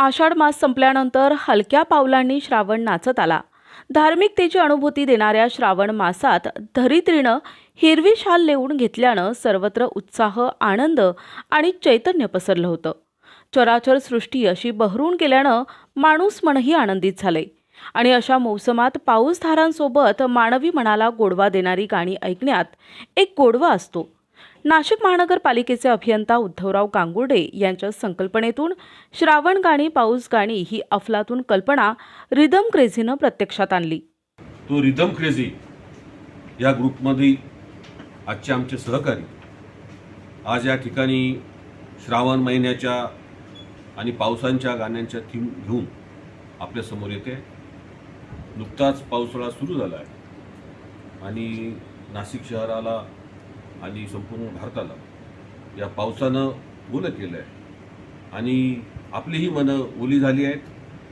आषाढ मास संपल्यानंतर हलक्या पावलांनी श्रावण नाचत आला. धार्मिकतेची अनुभूती देणाऱ्या श्रावण मासात धरित्रीनं हिरवी शाल लेवून घेतल्यानं सर्वत्र उत्साह आनंद आणि चैतन्य पसरलं होतं. चराचर सृष्टी अशी बहरून गेल्यानं माणूस मनही आनंदित झाले. आणि अशा मोसमात पाऊसधारांसोबत मानवी मनाला गोडवा देणारी गाणी ऐकण्यात एक गोडवा असतो. नाशिक महानगरपालिकेचे अभियंता उद्धवराव गांगुर्डे यांच्या संकल्पनेतून श्रावण गाणी पाऊस गाणी ही अफलातून कल्पना रिदम क्रेझीनं प्रत्यक्षात आणली. तो रिदम क्रेझी या ग्रुपमध्ये आजचे आमचे सहकारी आज या ठिकाणी श्रावण महिन्याच्या आणि पावसांच्या गाण्यांच्या थीम घेऊन आपल्यासमोर येते. नुकताच पावसाळा सुरू झाला आहे. आणि नाशिक शहराला आणि संपूर्ण भारताला या पावसानं ओलं केलं आहे आणि आपलीही मनं ओली झाली आहेत.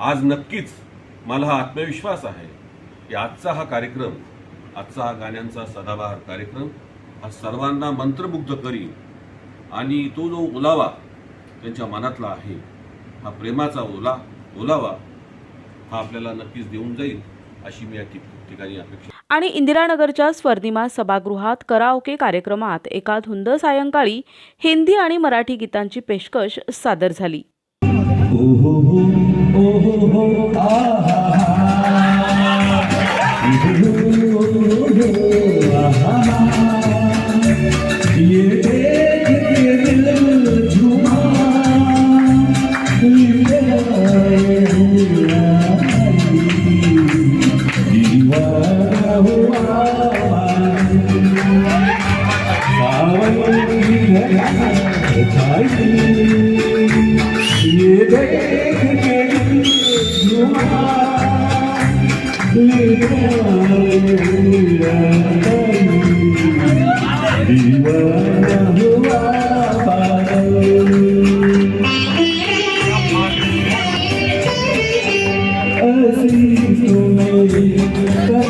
आज नक्कीच मला हा आत्मविश्वास आहे की आजचा हा कार्यक्रम आजचा हा गाण्यांचा सदाबहार कार्यक्रम हा सर्वांना मंत्रमुग्ध करील आणि तो जो ओलावा त्यांच्या मनातला आहे हा प्रेमाचा ओला ओलावा हा आपल्याला नक्कीच देऊन जाईल अशी मी या ठिकाणी अपेक्षा आणि इंदिरानगरच्या स्वर्णिमा सभागृहात कराओके कार्यक्रमात एका धुंद सायंकाळी हिंदी आणि मराठी गीतांची पेशकश सादर झाली.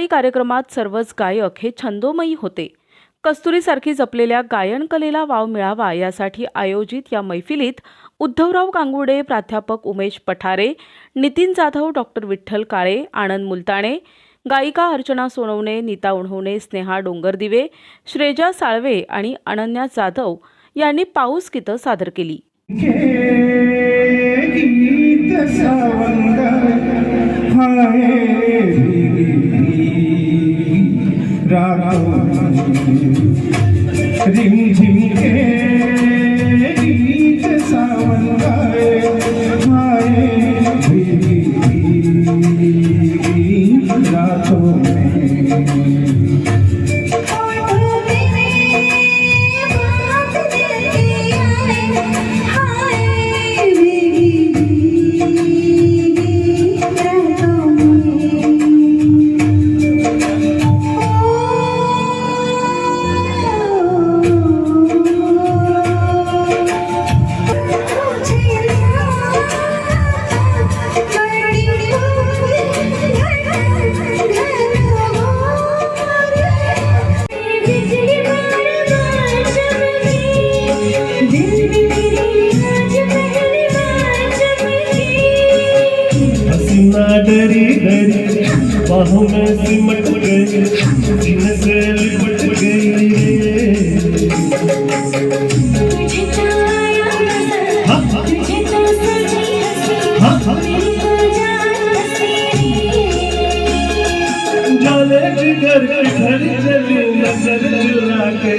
या कार्यक्रमात सर्वच गायक हे छंदोमयी होते. कस्तुरीसारखी जपलेल्या गायन कलेला वाव मिळावा यासाठी आयोजित या मैफिलीत उद्धवराव गांगुडे प्राध्यापक उमेश पठारे नितीन जाधव डॉक्टर विठ्ठल काळे आनंद मुलताणे गायिका अर्चना सोनवणे नीता उन्होने स्नेहा डोंगरदिवे श्रेजा साळवे आणि अनन्या जाधव यांनी पाऊस गीतं सादर केली. गीत রাখো রিমঝিমকে कर घर चली नजर चुरा के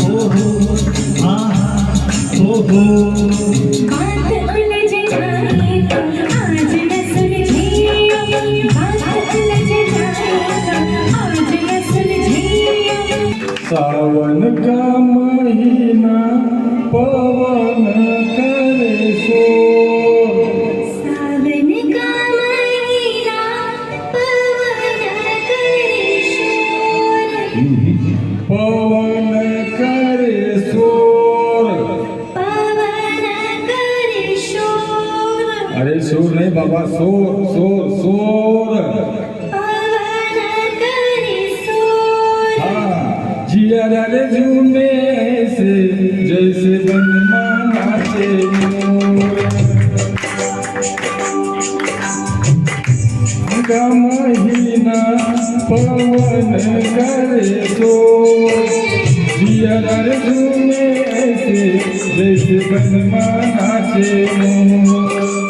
ओ हो आ ओ हो सावन का अरे सूर नहीं बाबा सूर सूर सूर जिया रे झूमे से जैसे बनमा नाचे महीना पवन करे सो जिया रे झूमे से जैसे बनमा नाचे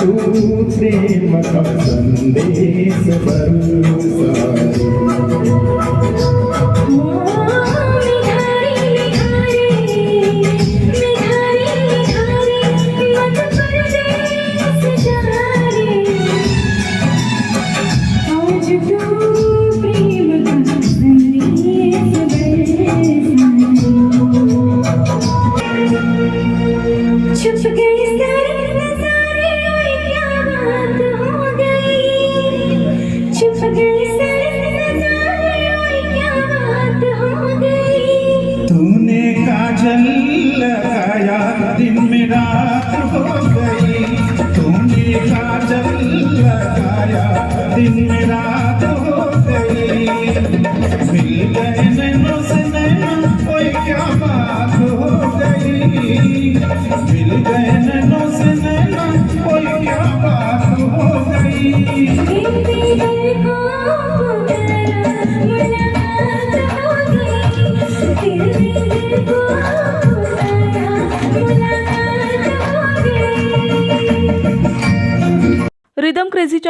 तू प्रेम का संदेश भरोसा Shoot your gaze.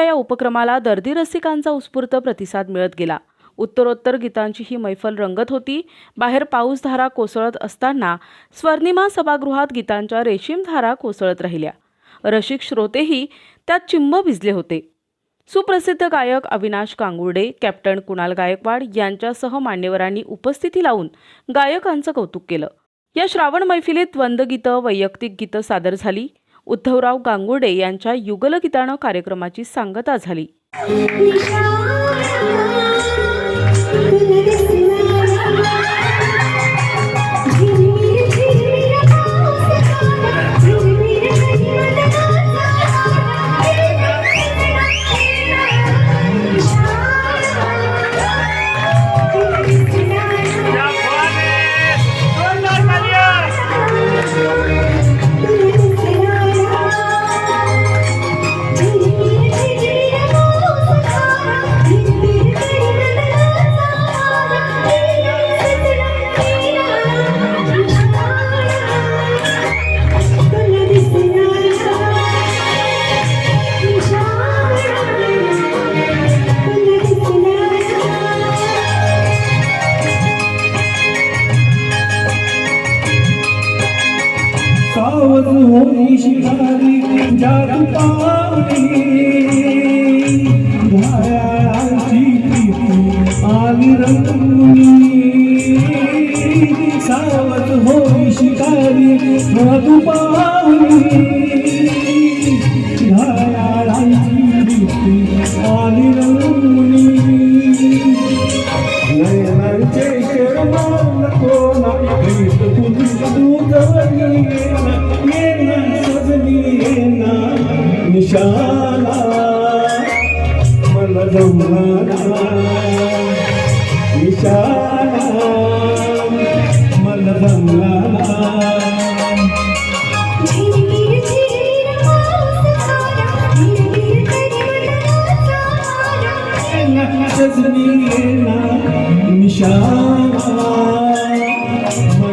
रिदम या उपक्रमाला दर्दी रसिकांचा उत्स्फूर्त प्रतिसाद मिळत गेला. उत्तरोत्तर गीतांची ही मैफल रंगत होती. बाहेर पाऊसधारा कोसळत असताना स्वर्णिमा सभागृहात गीतांच्या रेशीम धारा कोसळत राहिल्या. रसिक श्रोतेही त्यात चिंब भिजले होते. सुप्रसिद्ध गायक अविनाश कांगुर्डे कॅप्टन कुणाल गायकवाड यांच्यासह मान्यवरांनी उपस्थिती लावून गायकांचं कौतुक केलं. या श्रावण मैफिलीत द्वंद्वगीतं वैयक्तिक गीतं सादर झाली. उद्धवराव गांगुडे यांच्या युगलगीतानं कार्यक्रमाची सांगता झाली. सावध होई शिकारी जादू पावली घायाळाची आली रंगुनी सावध होई शिकारी जादू पावली आली रंगुनी नयनांचे तू విశాల మన విశాల మన నిశాల మన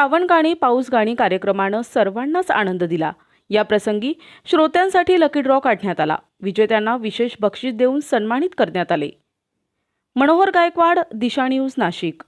श्रावण गाणी पाऊस गाणी कार्यक्रमानं सर्वांनाच आनंद दिला. या प्रसंगी श्रोत्यांसाठी लकी ड्रॉ काढण्यात आला. विजेत्यांना विशेष बक्षीस देऊन सन्मानित करण्यात आले. मनोहर गायकवाड दिशा न्यूज नाशिक.